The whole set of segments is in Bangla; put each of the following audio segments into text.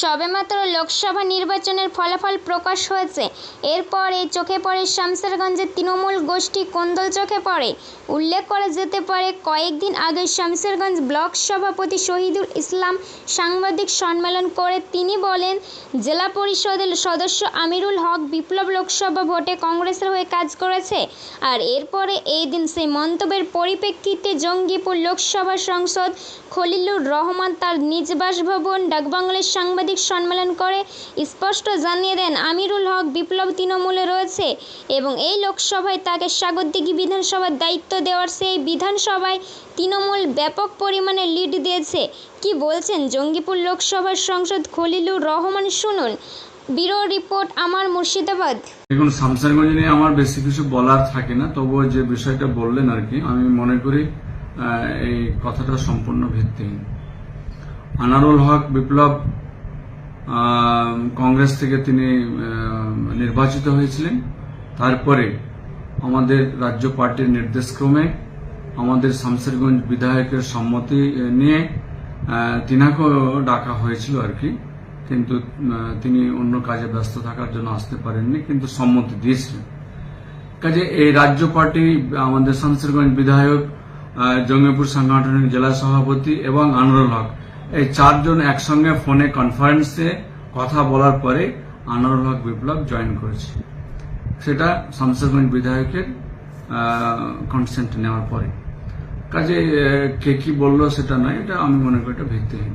সবেমাত্র লোকসভা নির্বাচনের ফলাফল প্রকাশ হয়েছে। এরপরই চোখে পড়ে শামসেরগঞ্জের তৃণমূল গোষ্ঠী কোন্দল চোখে পড়ে। উল্লেখ করা যেতে পারে, কয়েকদিন আগে শামসেরগঞ্জ ব্লক সভাপতি শহীদুল ইসলাম সাংবাদিক সম্মেলন করে তিনি বলেন, জেলা পরিষদের সদস্য আমিরুল হক বিপ্লব লোকসভা ভোটে কংগ্রেসের হয়ে কাজ করেছে। আর এরপরে এই দিন সেই মন্তব্যের পরিপ্রেক্ষিতে জঙ্গিপুর লোকসভা সংসদ খলিলুর রহমান তার নিজ বাসভবন ডাকবাংলার সাংবাদিক সম্মেলন করে, স্পষ্ট জানিয়ে দেন, আমিরুল হক বিপ্লব তৃণমূলে রয়েছে এবং এই লোকসভায় তাকে স্বাগতিক বিধানসভার দায়িত্ব দেওয়ার সেই বিধানসভায় তৃণমূল ব্যাপক পরিমাণে লিড দিয়েছে। কি বলছেন জঙ্গিপুর লোকসভার সংসদ খলিলুর রহমান শুনুন। ব্যুরো রিপোর্ট আমার মুর্শিদাবাদ। দেখুন, শামসারগঞ্জ নিয়ে আমার বেশি কিছু বলার থাকে না, তবুও যে বিষয়টা বললেন আর কি, আমি মনে করি এই কথাটা সম্পূর্ণ ভিত্তিহীন। আনারুল হক বিপ্লব কংগ্রেস থেকে তিনি নির্বাচিত হয়েছিলেন। তারপরে আমাদের রাজ্য পার্টির নির্দেশক্রমে আমাদের শামসেরগঞ্জ বিধায়কের সম্মতি নিয়ে তিনাকেও ডাকা হয়েছিল আর কি। কিন্তু তিনি অন্য কাজে ব্যস্ত থাকার জন্য আসতে পারেননি, কিন্তু সম্মতি দিয়েছিলেন। কাজে এই রাজ্য পার্টি, আমাদের শামসেরগঞ্জ বিধায়ক জঙ্গিপুর সাংগঠনিক জেলা সভাপতি এবং আনোয়ারুল হক এই চারজন একসঙ্গে ফোনে কনফারেন্সে কথা বলার পরে আনোয়ারুল হক বিপ্লব জয়েন করেছে। সেটা শামসেরগঞ্জ বিধায়কের কনসেন্ট নেওয়ার পরে। কাজে কে কি বলল সেটা নয়, এটা আমি মনে করি এটা ভিত্তিহীন।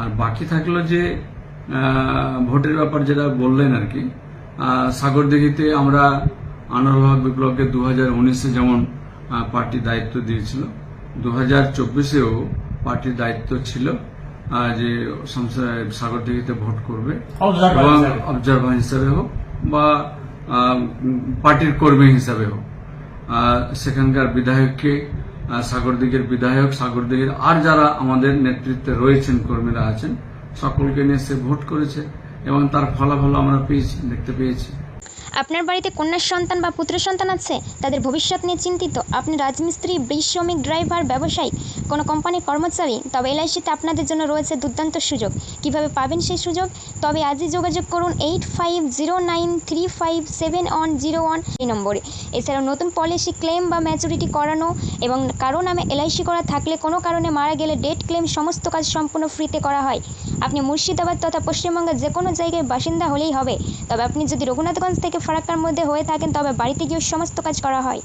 আর বাকি থাকল যে ভোটের ব্যাপার যেটা বললেন আর কি সাগরদিঘিতে আমরা আনোয়ার হক বিপ্লবকে দু হাজার উনিশে যেমন পার্টি দায়িত্ব দিয়েছিল দু হাজার চব্বিশেও পার্টির দায়িত্ব ছিল। যে সংসদ- সাগরদিঘিতে ভোট করবে এবং। অবজারভার হিসাবে হোক বা পার্টির কর্মী হিসাবে হোক সেখানকার বিধায়ককে সাগরদিঘির বিধায়ক সাগরদিঘির আর যারা আমাদের নেতৃত্বে রয়েছেন কর্মীরা আছেন সকলকে নিয়ে সে ভোট করেছে এবং তার ফলাফল আমরা পেয়েছি দেখতে পেয়েছি আপনার বাড়িতে কন্যার সন্তান বা পুত্র সন্তান আছে? তাদের ভবিষ্যৎ নিয়ে চিন্তিত। আপনি রাজমিস্ত্রি ব্রিজ শ্রমিক ড্রাইভার, ব্যবসায়ী, কোনো কোম্পানির কর্মচারী, তবে এলআইসিতে আপনাদের জন্য রয়েছে দুর্দান্ত সুযোগ। কীভাবে পাবেন সেই সুযোগ? তবে আজই যোগাযোগ করুন eight five zero nine three five seven one zero one এই নম্বরে। এছাড়াও নতুন পলিসি ক্লেম বা ম্যাচুরিটি করানো এবং কারও নামে এলআইসি করা থাকলে কোনো কারণে মারা গেলে ডেট ক্লেম সমস্ত কাজ সম্পূর্ণ ফ্রিতে করা হয়। আপনি মুর্শিদাবাদ তথা পশ্চিমবঙ্গের যে কোনো জায়গায় বাসিন্দা হলেই হবে। তবে আপনি যদি রঘুনাথগঞ্জ থেকে ফারাক্কার মধ্যে হয়ে থাকেন, তবে বাড়িতে গিয়েও সমস্ত কাজ করা হয়।